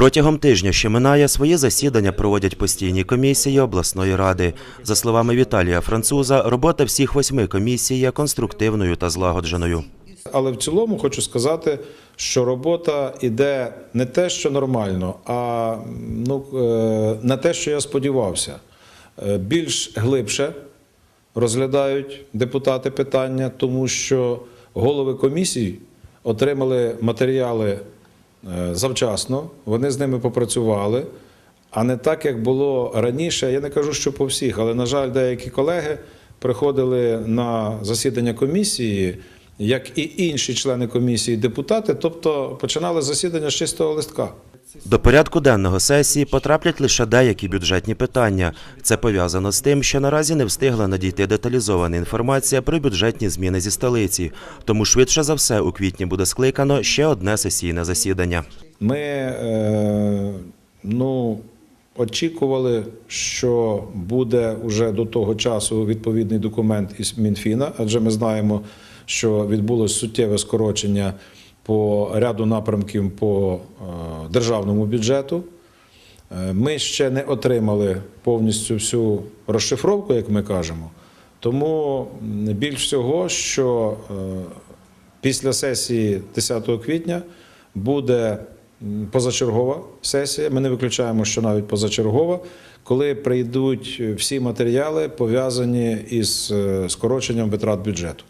Протягом тижня, що минає, свої засідання проводять постійні комісії обласної ради. За словами Віталія Француза, робота всіх восьми комісій є конструктивною та злагодженою. Але в цілому хочу сказати, що робота йде не те, що нормально, а ну, е, не те, що я сподівався. Е, Більш глибше розглядають депутати питання, тому що голови комісій отримали матеріали завчасно, вони з ними попрацювали. А не так, як було раніше. Я не кажу, що по всіх, але, на жаль, деякі колеги приходили на засідання комісії, як і інші члени комісії, депутати, тобто починали засідання з чистого листка. До порядку денного сесії потраплять лише деякі бюджетні питання. Це пов'язано з тим, що наразі не встигла надійти деталізована інформація про бюджетні зміни зі столиці. Тому швидше за все у квітні буде скликано ще одне сесійне засідання. Ми е, ну, очікували, що буде вже до того часу відповідний документ із Мінфіна, адже ми знаємо, що відбулось суттєве скорочення по ряду напрямків по е, державному бюджету. Е, Ми ще не отримали повністю всю розшифровку, як ми кажемо. Тому більш всього, що е, після сесії 10 квітня буде позачергова сесія. Ми не виключаємо, що навіть позачергова, коли прийдуть всі матеріали пов'язані із е, скороченням витрат бюджету.